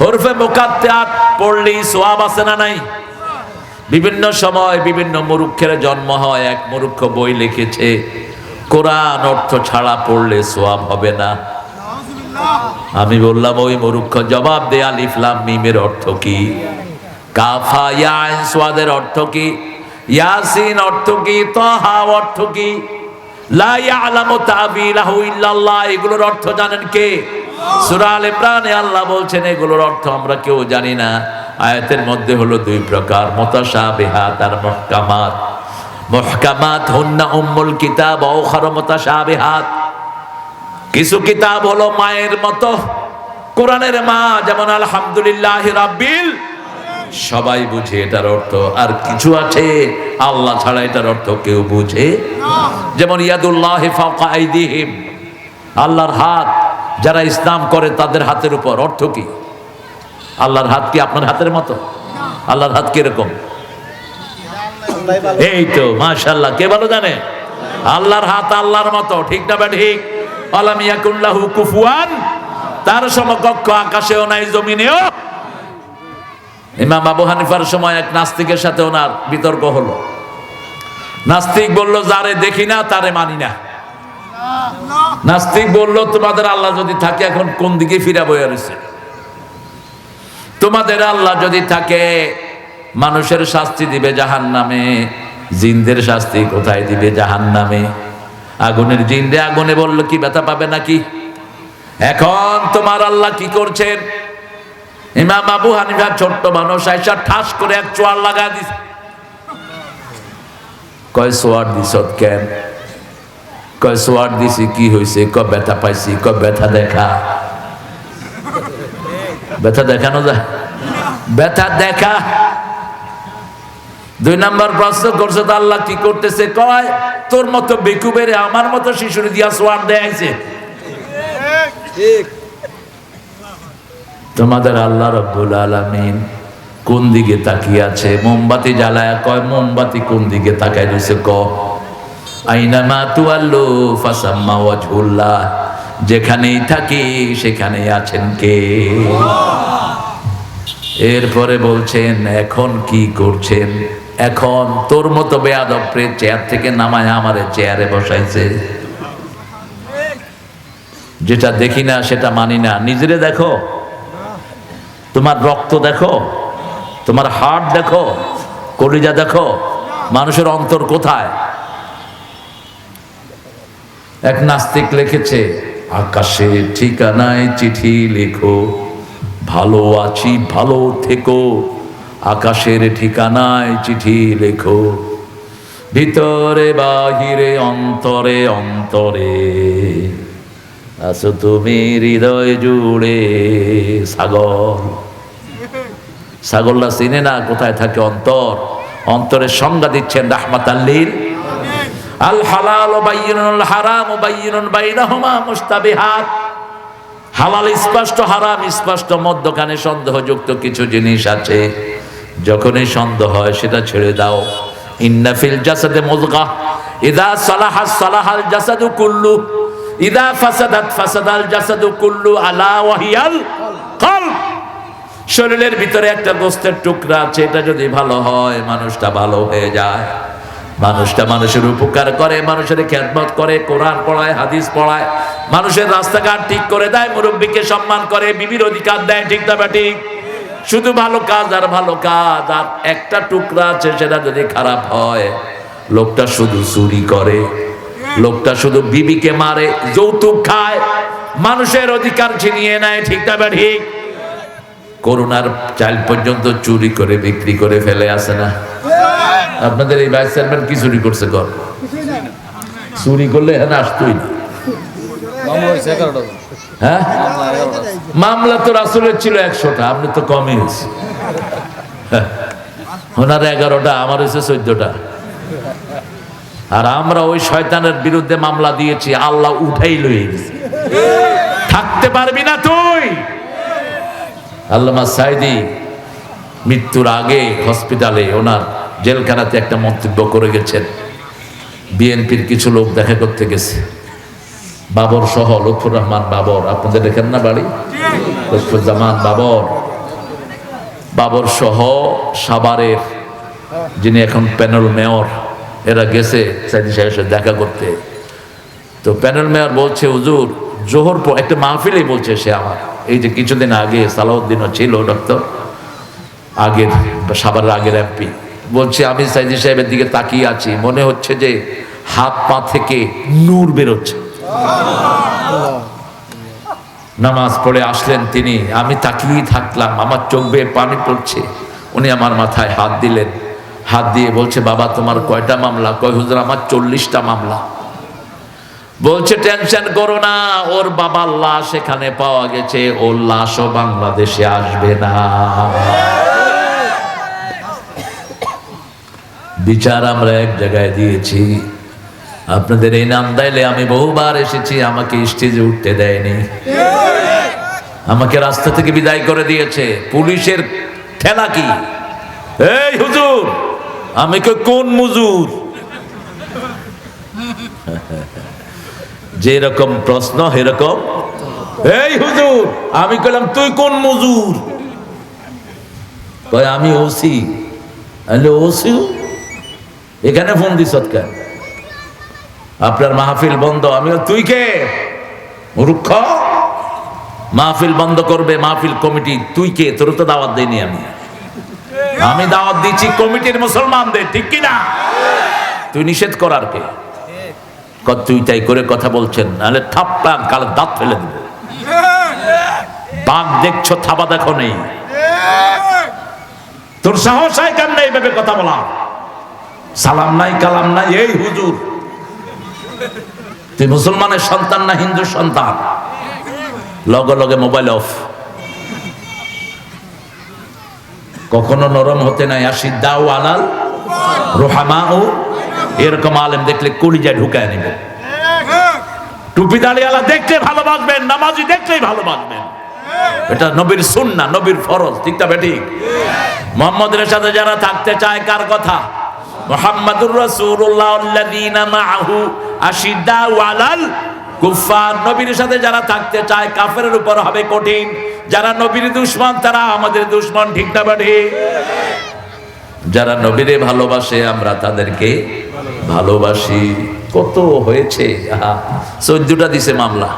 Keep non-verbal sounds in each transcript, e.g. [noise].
হরফে মোকাত্তাত পড়লি সোয়াব আছে না নাই? বিভিন্ন সময় বিভিন্ন মুরুক্ষের জন্ম হয়, এক মুরুক্ষ বই লিখেছে, কোরআন অর্থ ছাড়া পড়লে সোয়াব হবে না। আমি বললাম, ওই মুরুক্ষ জবাব দে আলিফলাম মিমের অর্থ কি? কাফা ইয়াইন সোয়াদের অর্থ কি? ইয়াসিন অর্থ কি? তাহা অর্থ কি? লা ইয়ালামু তাবিলাহু ইল্লাল্লাহ, এগুলোর অর্থ জানেন কে? সূরা আল ইমরানে আল্লাহ বলছেন, এগুলোর অর্থ আমরা কেউ জানি না। আয়াতের মধ্যে হলো দুই প্রকার, মুতাশাবিহাত আর মুহকামাত। মুহকামাত হুন্না উম্মুল কিতাব ও খার বেহাত কিছু কিতাব হলো মায়ের মতো, কোরআনের মা, যেমন আলহামদুলিল্লাহ রাব্বিল সবাই বুঝে এটার অর্থ, আর কিছু আছে, আল্লাহ ছাড়া এটার অর্থ কেউ বুঝে যেমন ইয়াদুল্লাহ ফাওকা আইদিহিম, আল্লাহর হাত। যারা ইসলাম করে তাদের হাতের উপর। অর্থ কি? আল্লাহর হাত কি আপনার হাতের মতো? আল্লাহর হাত কীরকম? এই তো মাশাল্লাহ কে ভালো জানে? আল্লাহর হাত আল্লাহর মতো। ঠিক না বা ঠিক। আলামিয়াকুল্লাহু কুফুয়ান। তার সমকক্ষ আকাশেও নাই, জমিনেও। ইমাম আবু হানিফার সময় এক নাস্তিকের সাথে ওনার বিতর্ক হলো। নাস্তিক বলল, যারে দেখি না, তারে মানি না। নাস্তিক বলল, তোমাদের আল্লাহ যদি থাকে, এখন কোন দিকে ফিরা বয়ে রয়েছে তোমাদের আল্লাহ যদি থাকে, মানুষের শাস্তি দিবে জাহান নামে জিনদের শাস্তি কোথায় দিবে জাহান নামে আগুনের জিন্দে আগুনে বলল, কি ব্যথা পাবে নাকি? এখন তোমার আল্লাহ কি করছেন? ইমাম আবু হানিফা ছোট্ট মানুষ আইসা ঠাস করে এক চোয়ার লাগা দিস কয় সোয়ার দিস কেন? কয়, সোয়ার দিছি, কি হয়েছে ক ব্যথা পাইছি ক ব্যথা দেখা। ব্যথা দেখানো যায়? ব্যথা দেখা। দুই নাম্বার প্রশ্ন করছে, তো আল্লাহ কি করতেছে? কয়, তোর মতো বেকুবেরে আমার মতো শিশুরি দিয়া সোয়ার দেয়াইছে তোমাদের আল্লাহ রব্বুল আলামিন কোন দিকে তাকিয়ে আছে? মোমবাতি জ্বালায় কয়, মোমবাতি কোন দিকে তাকায় রয়েছে ক আইনামা তুয়াল্লু ফাসাম্মা ওয়াজহুল্লাহ, যেখানেই থাকি সেখানেই আছেন কে? এরপরে বলছেন, এখন কি করছেন? এখন তোর মতো বেয়াদপ্রে চেয়ার থেকে নামায় আমারে চেয়ারে বসাইছে। যেটা দেখি না, সেটা মানি না। নিজেরে দেখো। তোমার রক্ত দেখো। তোমার হার্ট দেখো। কলিজা দেখো। মানুষের অন্তর কোথায়? এক নাস্তিক লিখেছে, আকাশে ঠিকানায় চিঠি লেখো, ভালো আছি, ভালো থেকো, আকাশের ঠিকানায় চিঠি লেখো, ভিতরে, বাহিরে, অন্তরে অন্তরে। আছো তুমি হৃদয় জুড়ে, সাগর। ছাগলরা চিনে না কোথায় থাকে অন্তর। অন্তরের সংজ্ঞা দিচ্ছেন রাহমাত আল্লির আল হালাল বাইনুল হারাম বাইনুন বাইনাহুমা মুস্তাবিহাত হালাল স্পষ্ট, হারাম স্পষ্ট, মধ্যখানে সন্দেহযুক্ত কিছু জিনিস আছে। যখনই সন্দেহ হয় সেটা ছেড়ে দাও। ইন্না ফিল জাসাদে মুযগা ইদা সালাহা সালাহাল জাসাদু কুল্লু। ইদা ফাসাদাত ফাসাদাল জাসাদু কুল্লু আলা ওয়াহিয়াল কলব। শরীরের ভিতরে একটা গোস্তের টুকরা আছে, এটা যদি ভালো হয়, মানুষটা ভালো হয়ে যায়। মানুষটা মানুষের উপকার করে, মানুষের খেদমত করে, কোরআন পড়ায়, হাদিস পড়ায়, মানুষের রাস্তাঘাট ঠিক করে দেয়, মুরব্বীকে সম্মান করে, বিবির অধিকার দেয়, ঠিক না ঠিক শুধু ভালো কাজ আর ভালো কাজ, আর একটা টুকরা আছে সেটা যদি খারাপ হয়, লোকটা শুধু চুরি করে, লোকটা শুধু বিবিকে মারে, যৌতুক খায়, মানুষের অধিকার ছিনিয়ে নেয়, ঠিক না ঠিক করোনার চাল পর্যন্ত চুরি করে, বিক্রি করে ফেলে আসে না? আপনাদের এই ভাইস চেয়ারম্যান কি চুরি করছে কর? চুরি করলে এখানে আসতোই না। হ্যাঁ? মামলা তো রাসুলের ছিল একশোটা, আপনি তো কমই হয়েছে হ্যাঁ। ওনার এগারোটা, আমার হয়েছে চোদ্দটা। আর আমরা ওই শয়তানের বিরুদ্ধে মামলা দিয়েছি, আল্লাহ উঠাই লয়ে থাকতে পারবি না তুই। আল্লামা সাইদি মৃত্যুর আগে হসপিটালে ওনার জেলখানাতে একটা মন্তব্য করে গেছেন। বিএনপির কিছু লোক দেখা করতে গেছে। বাবর সহ লুৎফুর রহমান বাবর, আপনাদের দেখেন না বাড়ি? লুৎফুজ্জামান বাবর। বাবর সহ সাভারের যিনি এখন প্যানেল মেয়র, এরা গেছে সাইদি সাহেবের সাথে দেখা করতে। তো প্যানেল মেয়র বলছে, হুজুর, জোহর একটা মাহফিলেই বলছে সে আমার। এই যে কিছুদিন আগে সালাউদ্দিনও ছিল, ডক্টর। আগের সাভারের আগের এমপি বলছে, আমি সাইদি সাহেবের দিকে তাকিয়ে আছি। মনে হচ্ছে যে হাত পা থেকে নূর বেরোচ্ছে। নামাজ পড়ে আসলেন তিনি। আমি তাকিয়েই থাকলাম। আমার চোখ বেয়ে পানি পড়ছে। উনি আমার মাথায় হাত দিলেন। হাত দিয়ে বলছে, বাবা, তোমার কয়টা মামলা? কয়, হুজুর, আমার চল্লিশটা মামলা। বলছে, টেনশন করো না, ওর বাবার লাশ এখানে পাওয়া গেছে ওর লাশও বাংলাদেশে আসবে না। বিচার আমরা এক জায়গায় দিয়েছি। আপনাদের এই নাম দাইলে আমি বহুবার এসেছি, আমাকে স্টেজে উঠতে দেয়নি। আমাকে রাস্তা থেকে বিদায় করে দিয়েছে। পুলিশের ঠেলা কি? এই হুজুর, আমি কে কোন মুজুর? যে রকম প্রশ্ন এরকম এই হুজুর, আমি কইলাম, তুই কোন মজুর? কয়, আমি ওসি। আলে ওসি? এখানে ফোন দিস কেন আপনার মাহফিল বন্ধ। আমি তুই কে? মূর্খ। মাহফিল বন্ধ করবে মাহফিল কমিটি। তুই কে? তোর তো দাওয়াত দেয়নি আমি। আমি দাওয়াত দিচ্ছি কমিটির মুসলমানদের, ঠিক কি না তুই নিষেধ করার কে? ক- তুই তাই করে কথা বলছেন? নাহলে থাপ্পা কাল দাঁত ফেলে দেবে। বাঘ দেখছ, থাবা দেখো নেই। তোর সাহস হয় কেন না এইভাবে কথা বলা সালাম নাই, কালাম নাই, এই হুজুর। তুই মুসলমানের সন্তান না হিন্দুর সন্তান? লগে লগে মোবাইল অফ। কখনো নরম হতে নাই আসি দাও আলাল রোহামা ও এরকম আলেম দেখলে কলিজায় ঢুকায় নেবে। টুপি দাঁড়িয়ালা দেখলে ভালোবাসবেন, নামাজি দেখলেই ভালোবাসবেন। এটা নবীর সুন্না নবীর ফরজ, ঠিক না বেঠিক? মোহাম্মদের সাথে যারা থাকতে চায়, কার কথা? মোহাম্মদুর রাসূলুল্লাহ কুফার নবীর সাথে যারা থাকতে চায়, কাফেরের উপর হবে কঠিন। যারা নবীর দুশ্মন, তারা আমাদের দুশ্মন, ঠিক না যারা নবীরে ভালোবাসে, আমরা তাদেরকে ভালোবাসি কত হয়েছে? আহা, চোদ্দটা দিছে মামলা।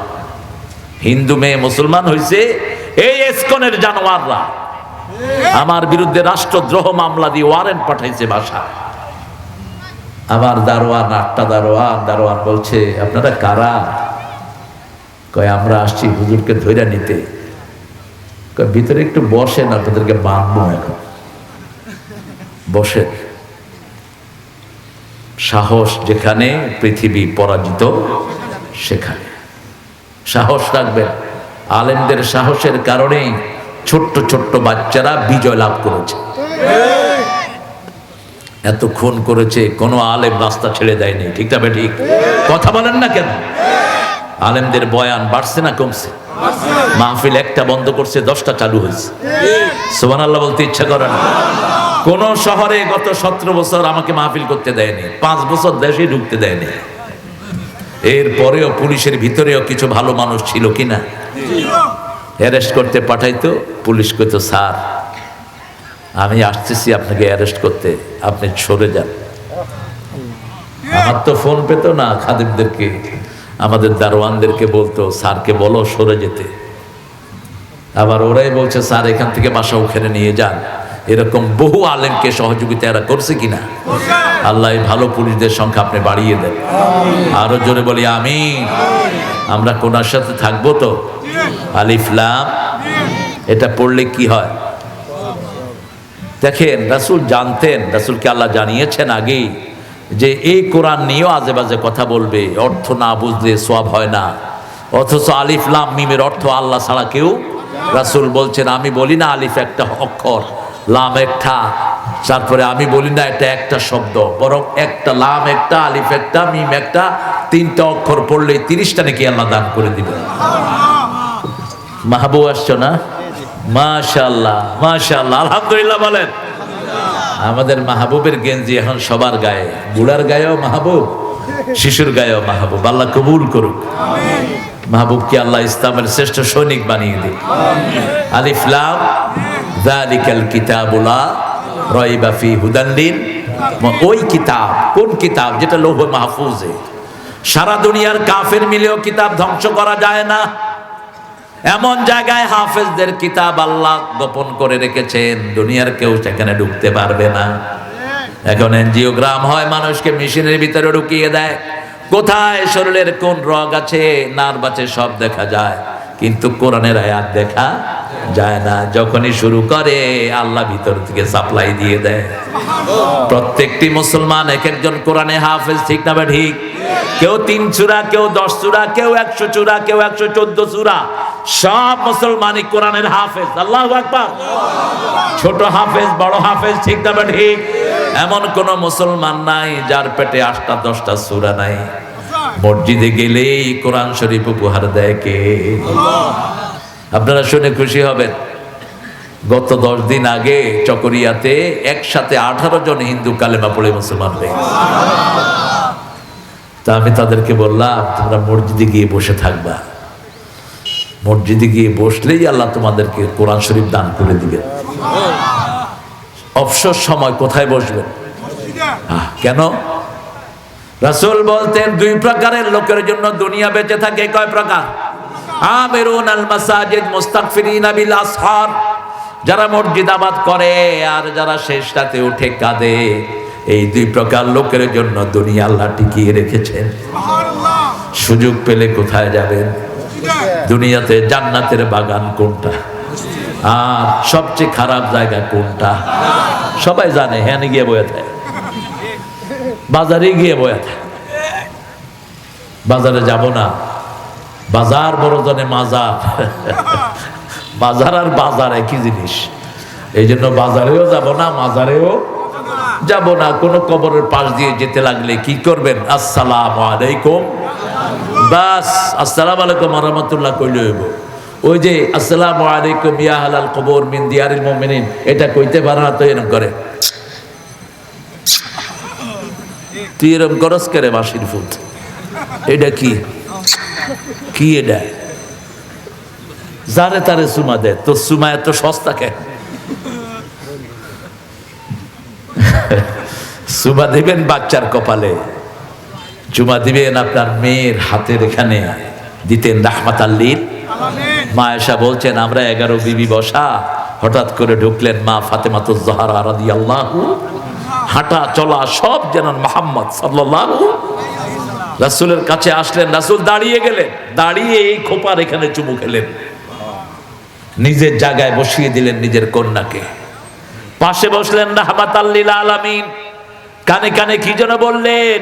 হিন্দু মেয়ে মুসলমান হয়েছে এই এসকনের জানোয়াররা। আমার বিরুদ্ধে রাষ্ট্রদ্রোহ মামলা দিয়ে ওয়ারেন্ট পাঠাইছে বাসা। আমার দারোয়ান আটটা দারোয়ান দারোয়ান বলছে আপনারা কারা? কয় আমরা আসছি হুজুরকে ধৈর্য নিতে। ভিতরে একটু বসেন আপনাদেরকে বাঁধবো এখন। বসেন। সাহস যেখানে, পৃথিবী পরাজিত সেখানে। সাহস রাখবেন আলেমদের সাহসের কারণেই ছোট্ট ছোট্ট বাচ্চারা বিজয় লাভ করেছে। এত খুন করেছে, কোনো আলেম রাস্তা ছেড়ে দেয়নি। ঠিক না ঠিক কথা বলেন না কেন? আলেমদের বয়ান বাড়ছে না কমছে? মাহফিল একটা বন্ধ করছে, দশটা চালু হয়েছে। সোমান আল্লাহ বলতে ইচ্ছা করে না। কোন শহরে গত সতেরো বছর আমাকে মাহফিল করতে দেয়নি, পাঁচ বছর দেশে ঢুকতে দেয়নি। এরপরেও পুলিশের ভিতরেও কিছু ভালো মানুষ ছিল কিনা? অ্যারেস্ট করতে পাঠাইতো, পুলিশ কইতো, স্যার, আমি আসতেছি আপনাকে অ্যারেস্ট করতে, আপনি সরে যান। আমার তো ফোন পেতো না, খাদিমদেরকে, আমাদের দারোয়ানদেরকে বলতো, স্যারকে বলো সরে যেতে। আবার ওরাই বলছে, স্যার, এখান থেকে বাসা ওখানে নিয়ে যান। এরকম বহু আলেমকে সহযোগিতা এরা করছে কিনা? আল্লাহ ভালো পুলিশদের সংখ্যা আপনি বাড়িয়ে দেন। আরও জোরে বলি আমি আমরা কোনার সাথে থাকব তো? আলিফলাম এটা পড়লে কি হয়? দেখেন, রাসুল জানতেন, রাসুলকে আল্লাহ জানিয়েছেন আগেই যে এই কোরআন নিয়েও আজে বাজে কথা বলবে, অর্থ না বুঝলে সব হয় না। অথচ আলিফ, লাম মিমের অর্থ আল্লাহ ছাড়া কেউ রাসুল বলছেন, আমি বলি না আলিফ একটা অক্ষর। লাম একটা। তারপরে আমি বলি না, এটা একটা শব্দ, বরং একটা লাম একটা, আলিফ একটা, মিম একটা, তিনটা অক্ষর পড়লেই তিরিশটা নাকি আল্লাহ দান করে দিবে মাহবু আসছো না? মাশাল্লাহ মাশাল্লাহ আলহামদুলিল্লাহ বলেন। আমাদের মাহবুবের গেঞ্জি এখন সবার গায়ে বুড়ার গায়েও মাহবুব, শিশুর গায়েও মাহবুব। আল্লাহ কবুল করুক। মাহবুবকে আল্লাহ ইসলামের শ্রেষ্ঠ সৈনিক বানিয়ে দিক। আলিফলাম যালিকাল কিতাবুলা রাইবা ফি হুদাল্লিন ওই কিতাব, কোন কিতাব? যেটা লৌহ মাহফুজে। সারা দুনিয়ার কাফের মিলেও কিতাব ধ্বংস করা যায় না। এমন জায়গায় হাফেজদের কিতাব আল্লাহ গোপন করে রেখেছেন। দুনিয়ার কেউ সেখানে ঢুকতে পারবে না। এখন এনজিওগ্রাম হয়, মানুষকে মেশিনের ভিতরে ঢুকিয়ে দেয়। কোথায় শরীরের কোন রগ আছে? নার্ভ আছে সব দেখা যায়। কিন্তু কোরআনের আয়াত দেখা যায় না। যখনই শুরু করে, আল্লাহ ভিতর থেকে সাপ্লাই দিয়ে দেয়। প্রত্যেকটি মুসলমান এক একজন কোরআনে হাফেজ, ঠিক না বা ঠিক? কেউ তিন চূড়া, কেউ দশ চূড়া, কেউ একশো চূড়া, কেউ একশো চোদ্দ চূড়া। সব মুসলমানই কোরআনের হাফেজ। আল্লাহ আকবার। ছোট হাফেজ, বড় হাফেজ, ঠিক না বা ঠিক? এমন কোন মুসলমান নাই যার পেটে আটটা, দশটা সূরা নাই। মসজিদে গেলেই কোরআন শরীফ উপহার দেয় কে? আপনারা শুনে খুশি হবেন। গত দশ দিন আগে চকরিয়াতে একসাথে আঠারো জন হিন্দু কালেমা পড়ে মুসলমান তা আমি তাদেরকে বললাম, তোমরা মসজিদে গিয়ে বসে থাকবা। মসজিদে গিয়ে বসলেই আল্লাহ তোমাদেরকে কোরআন শরীফ দান করে দিবেন। অবসর সময় কোথায় বসবেন? কেন? রাসূল বলতেন, দুই প্রকারের লোকের জন্য দুনিয়া বেঁচে থাকে। কয় প্রকার? আমিরুন আল মাসাজিদ মুস্তাগফিরিনা বিল আসহার। যারা মসজিদ আবাদ করে আর যারা শেষ রাতে উঠে কাঁদে, এই দুই প্রকার লোকের জন্য দুনিয়া আল্লাহ টিকিয়ে রেখেছেন। সুযোগ পেলে কোথায় যাবেন? দুনিয়াতে জান্নাতের বাগান কোনটা? আর সবচেয়ে খারাপ জায়গা কোনটা? সবাই জানে হ্যাঁ গিয়ে বয়ে থাকে বাজারে গিয়ে বয়ে থাকে। বাজারে যাব না। বাজার বড় জনে মাজার। [laughs] বাজার আর বাজার একই জিনিস। এই জন্য বাজারেও যাব না, মাজারেও যাব না। কোনো কবরের পাশ দিয়ে যেতে লাগলে কি করবেন? আসসালাম আলাইকুম। বাস, আসসালাম আলাইকুম রহমতুল্লাহ কইলে হইব। ওই যে, আসসালাম আলাইকুম ইয়া হালাল কবর মিন দিয়ারিল মুমিনিন, এটা কইতে পারে না তো এরকম করে। তুই এরকম করস করে বাসির ফুট? এটা কি? কি এটা? যারে তারে সুমা দেয় তো সুমা এত সস্তা কেন সুমা দিবেন বাচ্চার কপালে। চুমা দিবেন আপনার মেয়ের হাতের এখানে। দিতেন রাহমাত আল্লীর মা এসা বলছেন, আমরা এগারো বিবি বসা। হঠাৎ করে ঢুকলেন মা ফাতেমাত জহারা রাদি আল্লাহ হাঁটা, চলা, সব যেন মোহাম্মদ সাল্লাহ রাসুলের কাছে আসলেন, রাসুল দাঁড়িয়ে গেলেন, দাঁড়িয়ে এই খোপার এখানে চুমু খেলেন। নিজের জায়গায় বসিয়ে দিলেন নিজের কন্যাকে। পাশে বসলেন রাহমাত আল্লিল কানে কানে কি যেন বললেন,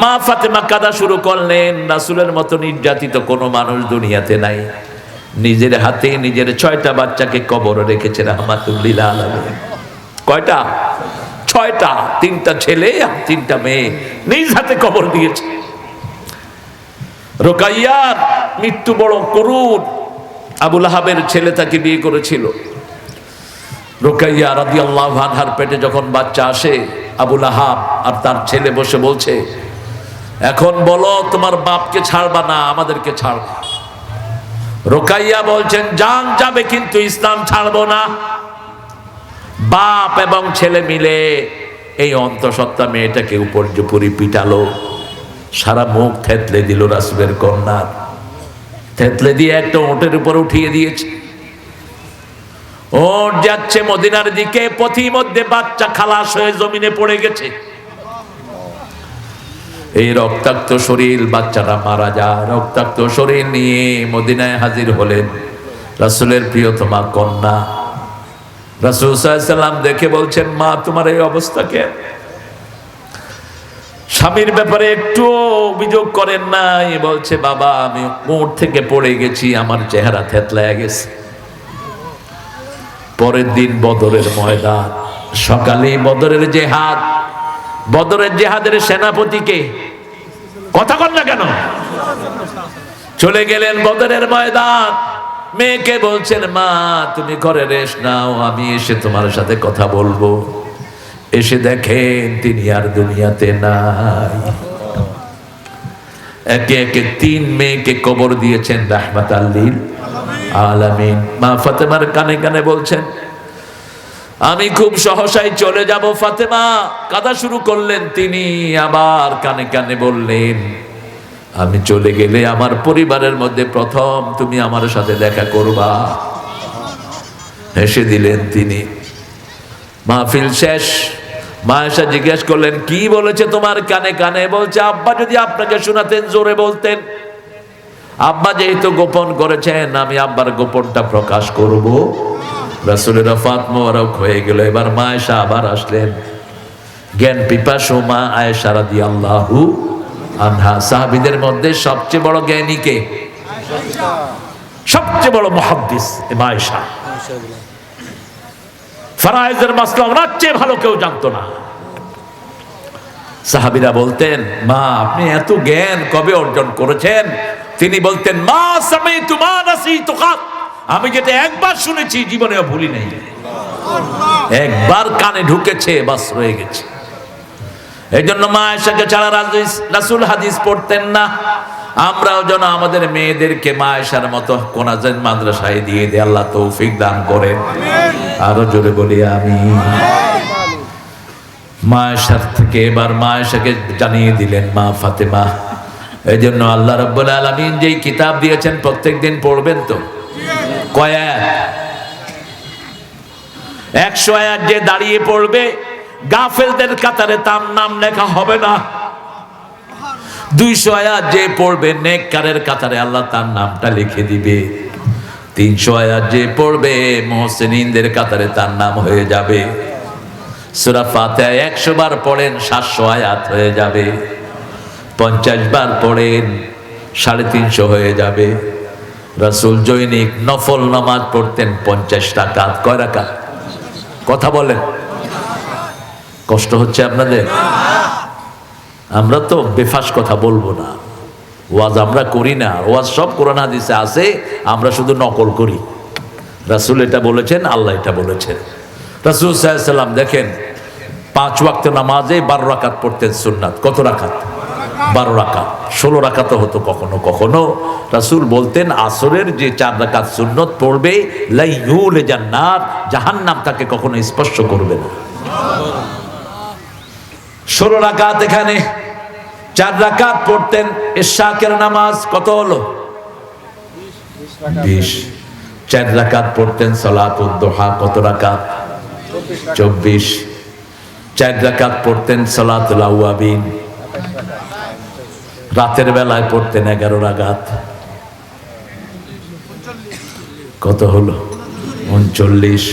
মা ফাতেমা কাদা শুরু করলেন, রাসুলের মতো নির্যাতিত কোনো মানুষ দুনিয়াতে নাই। নিজের হাতে নিজের ছয়টা বাচ্চাকে কবর রেখেছে রহমাতুল্লিল আলামিন। কয়টা? ছয়টা, তিনটা ছেলে আর তিনটা মেয়ে নিজ হাতে কবর দিয়েছে। রোকাইয়ার মৃত্যু বড় করুণ। আবুল আহাবের ছেলে তাকে বিয়ে করেছিল। রোকাইয়া রাদি আল্লাহ আনহার পেটে যখন বাচ্চা আসে, আবুল আহাব আর তার ছেলে বসে বলছে, এখন বলো তোমার বাপকে ছাড়বা না, আমাদেরকে ছাড়বা। রোকাইয়া বলছেন যান যাবে কিন্তু ইসলাম ছাড়বো না। বাপ এবং ছেলে মিলে এই অন্তঃসত্ত্বা মেয়েটাকে উপর জুপুরি পিটালো। সারা মুখ থেতলে দিল রাসুলের কন্যার থেতলে দিয়ে একটা ওটের উপর উঠিয়ে দিয়েছে। ওট যাচ্ছে মদিনার দিকে পথি মধ্যে বাচ্চা খালাস হয়ে জমিনে পড়ে গেছে। এই রক্তাক্ত শরীর বাচ্চাটা মারা যায়। রক্তাক্ত শরীর নিয়ে মদিনায় হাজির হলেন রাসুলের প্রিয়তমা কন্যা। রাসুল সাল্লাম দেখে বলছেন, মা, তোমার এই অবস্থা স্বামীর ব্যাপারে একটু অভিযোগ করেন নাই। বলছে, বাবা, আমি মোড় থেকে পড়ে গেছি, আমার চেহারা থেতলায় গেছে। পরের দিন বদরের ময়দান। সকালে বদরের জেহাদ। বদরের জেহাদের সেনাপতিকে কথা কন না কেন? চলে গেলেন বদরের ময়দান। মেয়েকে বলছেন, মা, তুমি ঘরে রেস্ট নাও, আমি এসে তোমার সাথে কথা বলব। এসে দেখেন তিনি আর দুনিয়াতে নাই। একে একে তিন মেয়েকে কবর দিয়েছেন, রাহমাত আল্লিল আলামিন। মা ফাতেমার কানে কানে বলছেন, আমি খুব সহসাই চলে যাব, ফাতেমা। কাদা শুরু করলেন তিনি, আবার কানে কানে বললেন আমি চলে গেলে আমার পরিবারের মধ্যে প্রথম তুমি আমার সাথে দেখা করবা। হেসে দিলেন তিনি। মাহফিল শেষ। মা এসে জিজ্ঞেস করলেন, কি বলেছে তোমার কানে কানে? বলছে, আব্বা যদি আপনাকে শোনাতেন, জোরে বলতেন। আব্বা যেহেতু গোপন করেছেন, আমি আব্বার গোপনটা প্রকাশ করব। রাসুলের ফাত হয়ে গেল। এবার মা এসা আবার আসলেন। জ্ঞান পিপাসু মা আয়েশা রাদি আল্লাহু সাহাবিদের মধ্যে সবচেয়ে বড় জ্ঞানী কে? সবচেয়ে বড় মহাদ্দিস মা আয়েশা ফারায়েজের মাসলা ওনার চেয়ে ভালো কেউ জানতো না। সাহাবিরা বলতেন, মা, আপনি এত জ্ঞান কবে অর্জন করেছেন? তিনি বলতেন, মা সামি তোমা নাসি তুকাত আমি যেটা একবার শুনেছি, জীবনেও ভুলি নেই। একবার কানে ঢুকেছে, বাস রয়ে গেছে। এই জন্য মা এসাকে ছাড়া রাসূল হাদিস পড়তেন না। আমরাও যেন আমাদের মেয়েদেরকে মা এসার মতো কোনাজেন মাদ্রাসায় দিয়ে দিয়ে। আল্লাহ তৌফিক দান করেন আরও জোরে বলি আমি থেকে এবার মা এসাকে জানিয়ে দিলেন, মা ফাতেমা এই জন্য আল্লাহ রব্বুল আলমিন যেই কিতাব দিয়েছেন প্রত্যেক দিন পড়বেন তো? কয়েক একশো যে দাঁড়িয়ে পড়বে গাফেলদের কাতারে তার নাম লেখা হবে না। দুইশো আয়াত যে পড়বে নেককারের কাতারে আল্লাহ তার নামটা লিখে দিবে। তিনশো আয়াত যে পড়বে মোহসেনিনদের কাতারে তার নাম হয়ে যাবে। সুরা একশো বার পড়েন, সাতশো আয়াত হয়ে যাবে। পঞ্চাশ বার পড়েন, সাড়ে তিনশো হয়ে যাবে। রাসুল জৈনিক নফল নামাজ পড়তেন পঞ্চাশ টাকাত কয় রাকাত? কথা বলেন। কষ্ট হচ্ছে আপনাদের? আমরা তো বেফাস কথা বলব না। ওয়াজ আমরা করি না। ওয়াজ সব কোরআন হাদিসে আছে, আমরা শুধু নকল করি। রাসুল এটা বলেছেন, আল্লাহ এটা বলেছেন। রাসুল সাল্লাম দেখেন, পাঁচ ওয়াক্ত নামাজে বারো রাকাত পড়তেন সুন্নাত। কত রাকাত? বারো রাকাত। ষোলো রাকাত হতো কখনো কখনো। রাসুল বলতেন, আসরের যে চার রাকাত সুন্নত পড়বে লাইউল জান্নাত, জাহান্নাম তাকে কখনো স্পর্শ করবে না। ষোলো রাকাত এখানে, চার রাকাত পড়তেন ইশাকের নামাজ কত হলো? বিশ। চার রাকাত পড়তেন সলাতুদ দোহা কত রাকাত? চব্বিশ। চার রাকাত পড়তেন, সলাতুল রাতের বেলায় পড়তেন এগারো রাকাত। কত হলো? উনচল্লিশ।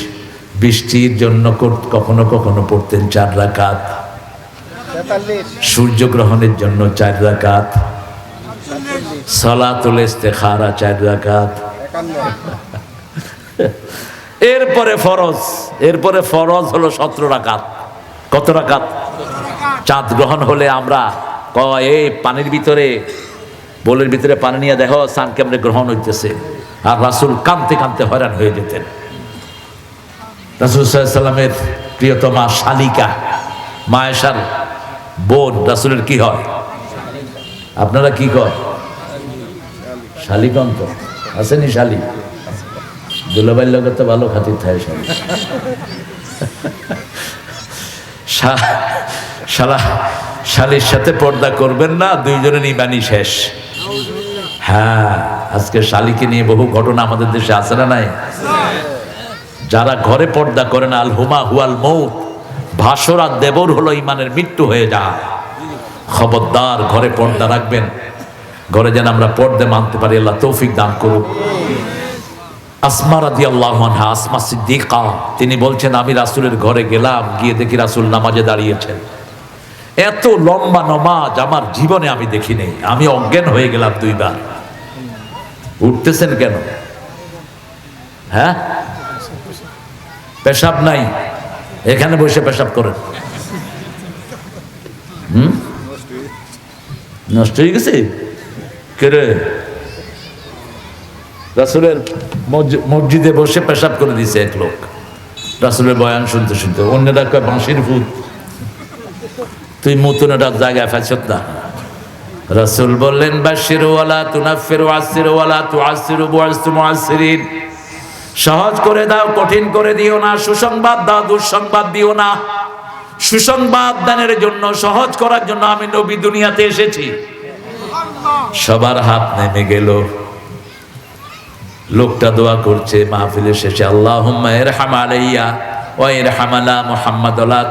বৃষ্টির জন্য কখনো কখনো পড়তেন চার রাকাত। সূর্যগ্রহণের জন্য চার রাকাত। সলাতুল ইস্তেখারা চার রাকাত। [laughs] এরপরে ফরজ। এরপরে ফরজ হলো সতেরো রাকাত। কত রাকাত? চাঁদ গ্রহণ হলে আমরা ক এই পানির ভিতরে বোলের ভিতরে পানি নিয়ে দেখো সান কেমনে গ্রহণ হইতেছে। আর রাসুল কানতে কানতে হয়রান হয়ে যেতেন। রাসুল সাল্লামের প্রিয়তমা শালিকা মায়েশার বোন, রাসুলের কি হয়? আপনারা কি কর? শালিকন তো আসেনি শালিক দুলাবাইর লোকের তো ভালো খাতির থাকে শালিক শালা, শালির সাথে পর্দা করবেন না, দুইজনের ইমানি শেষ। হ্যাঁ আজকে শালিকে নিয়ে বহু ঘটনা আমাদের দেশে আছে না নাই? যারা ঘরে পর্দা করে না আল হুমা হুয়াল মৌত ভাসর দেবর হলো ইমানের মৃত্যু হয়ে যায়। খবরদার ঘরে পর্দা রাখবেন। ঘরে যেন আমরা পর্দে মানতে পারি, আল্লাহ তৌফিক দান করুক। তিনি বলছেন, আমি রাসুলের ঘরে গেলাম, গিয়ে দেখি রাসুল নামাজে দাঁড়িয়েছেন। এত লম্বা নমাজ আমার জীবনে আমি দেখিনি। আমি অজ্ঞান হয়ে গেলাম দুইবার। উঠতেছেন কেন? হ্যাঁ? পেশাব নাই। এখানে বসে পেশাব করেন। হুম? নষ্ট হয়ে গেছে? কে রে? রাসুলের মসজিদে বসে পেশাব করে দিছে এক লোক। রাসুলের বয়ান শুনতে শুনতে অন্যরা কয়, বাঁশির ভূত। তুই মতনেরা জায়গায় ফেসত না। রাসুল বললেন বাশির ওয়ালা তুনাফির ওয়াসির ওয়ালা তু আসির বুয়াস্তু মুআসিরিন সহজ করে দাও, কঠিন করে দিও না, সুসংবাদ দাও, দুঃসংবাদ দিও না। সুসংবাদ দানের জন্য, সহজ করার জন্য আমি নবী দুনিয়াতে এসেছি। সবার হাত নেমে গেল। লোকটা দোয়া করছে মাহফিলের শেষে আল্লাহ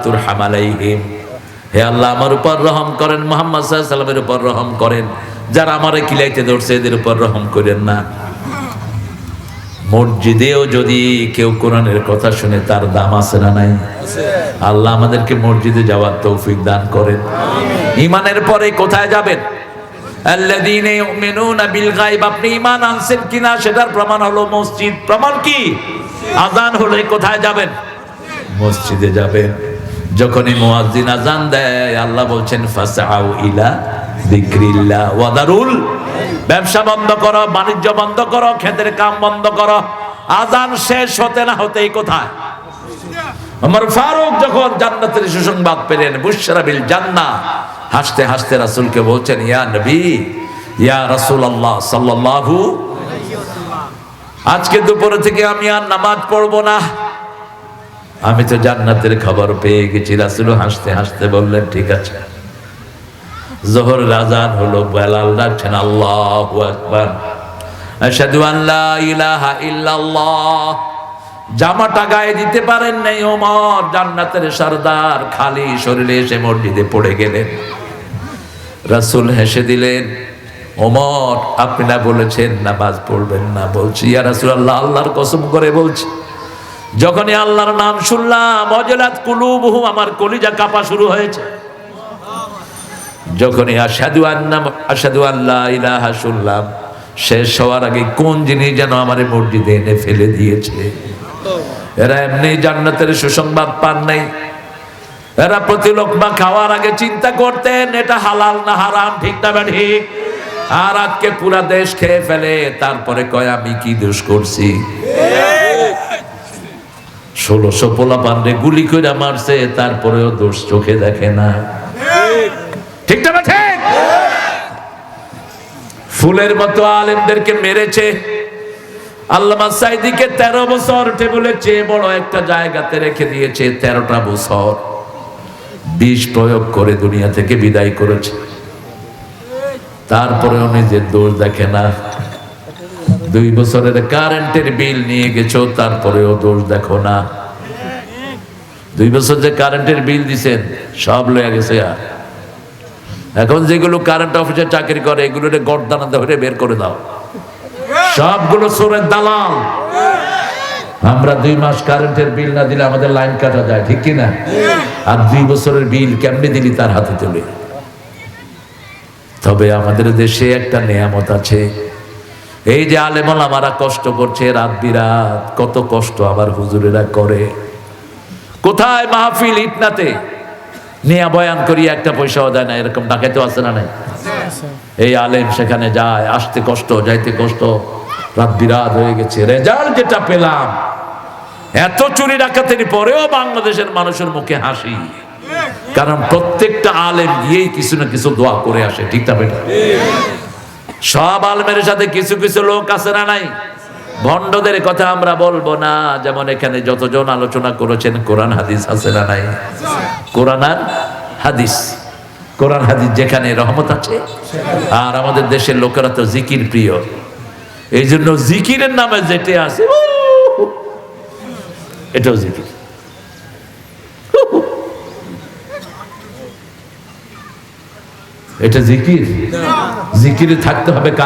তুর হামালাইহিম হে আল্লাহ, আমার উপর রহম করেন, মোহাম্মদ উপর রহম করেন। যারা আমারে কিলাইতে ধরছে, এদের উপর রহম করেন না। মসজিদেও যদি কেউ কোরআনের কথা শুনে তার দাম আছে না নাই? আল্লাহ আমাদেরকে মসজিদে যাওয়ার তৌফিক দান করেন। ইমানের পরে কোথায় যাবেন? আপনি ঈমান আনছেন কিনা সেটার প্রমাণ হলো মসজিদ। প্রমাণ কি? আজান হলে কোথায় যাবেন? মসজিদে যাবেন। যখনই আজান দেয়, আল্লাহ বলছেন, ফাসআউ ইলা যিকরিল্লাহ ওয়াদারুল ব্যবসা বন্ধ করো, বাণিজ্য বন্ধ করো, ক্ষেতের কাম বন্ধ করো। আজান শেষ হতে না হতেই কোথায়? আমার ফারুক যখন জান্নাতের সুসংবাদ পেলেন, বুশরা বিল জান্নাহ, হাসতে হাসতে রাসূলকে বলছেন, ইয়া নবী, ইয়া রাসূলুল্লাহ সাল্লাল্লাহু আজকে দুপুরে থেকে আমি আর নামাজ পড়ব না। আমি তো জান্নাতের খবর পেয়ে গেছি রাসূল হাসতে হাসতে বললেন, ঠিক আছে। জোহর রাজান হলো বেলাল ডাকছেন, আল্লাহু আকবার। আশহাদু আন লা ইলাহা ইল্লাল্লাহ। জামাটা গায়ে দিতে পারেন নাই ওমর, জান্নাতের সর্দার খালি শরীরে এসে মসজিদে পড়ে গেলেন। রাসূল হেসে দিলেন, ওমর, আপনি না বলেছেন নামাজ পড়বেন না। বলছি, ইয়া রাসূলুল্লাহ, আল্লাহর কসম করে বলছি, যখনই আল্লাহর নাম শুনলাম, অজলাত কুলুবহু, আমার কলিজা কাঁপা শুরু হয়েছে। যখনই আসাদু আন্নাম আসাদু আল্লাহ ইলাহা শুনলাম, শেষ হওয়ার আগে কোন জিনিস যেন আমার মসজিদে এনে ফেলে দিয়েছে? এরা এমনি জান্নাতের সুসংবাদ পান নাই। এরা প্রতি লোকমা খাওয়ার আগে চিন্তা করতেন, এটা হালাল না হারাম, ঠিক না ঠিক আর আজকে পুরা দেশ খেয়ে ফেলে, তারপরে কয়, আমি কি দোষ করছি? ষোলোশো পোলা পান্ডে গুলি করে মারছে, তারপরেও দোষ চোখে দেখে না। ঠিক না ফুলের মতো আলেমদেরকে মেরেছে। আল্লামা সাইদিকে তেরো বছর টেবুলের চেয়ে বড় একটা জায়গাতে রেখে দিয়েছে তেরোটা বছর। বিষ প্রয়োগ করে দুনিয়া থেকে বিদায় করেছে। তারপরে নিজের দোষ দেখে না, দুই বছরের কারেন্টের বিল নিয়ে গেছো, তারপরেও দোষ দেখো না। দুই বছর যে কারেন্টের বিল দিছেন, সব লয়ে গেছে আর। এখন যেগুলো কারেন্ট অফিসে চাকরি করে এগুলো গড়দানা ধরে বের করে দাও। সবগুলো সোরের দালাল। আমরা দুই মাস কারেন্টের বিল না দিলে আমাদের লাইন কাটা যায়, ঠিক কি না? আর দুই বছরের বিল কেমনে দিলি তার হাতে তুলে? তবে আমাদের দেশে একটা নিয়ামত আছে। এই যে আলেমল আমারা কষ্ট করছে, রাত বিরাত, কত কষ্ট আবার হুজুরেরা করে। কোথায় মাহফিল ইটনাতে? নিয়ে বয়ান করি একটা পয়সাও দেয় না, এরকম ডাকাইতে আছে না নাই? এই আলেম সেখানে যায়, আসতে কষ্ট, যাইতে কষ্ট, রাত বিরাত হয়ে গেছে। রেজাল্ট যেটা পেলাম, এত চুরি ডাকাতের পরেও বাংলাদেশের মানুষের মুখে হাসি। কারণ প্রত্যেকটা আলেম গিয়েই কিছু না কিছু দোয়া করে আসে, ঠিক না বেটা? সব আলমের সাথে কিছু কিছু লোক আছে না নাই? ভণ্ডদের কথা আমরা বলব না। যেমন এখানে যতজন আলোচনা করেছেন, কোরআন, হাদিস আছে না নাই? কোরআন আর হাদিস। কোরআন, হাদিস যেখানে রহমত আছে। আর আমাদের দেশের লোকেরা তো জিকির প্রিয়। এই জন্য জিকিরের নামে যেটা আছে এটাও জিকির। এটা জিকির? জিকিরে থাকতে হবে কার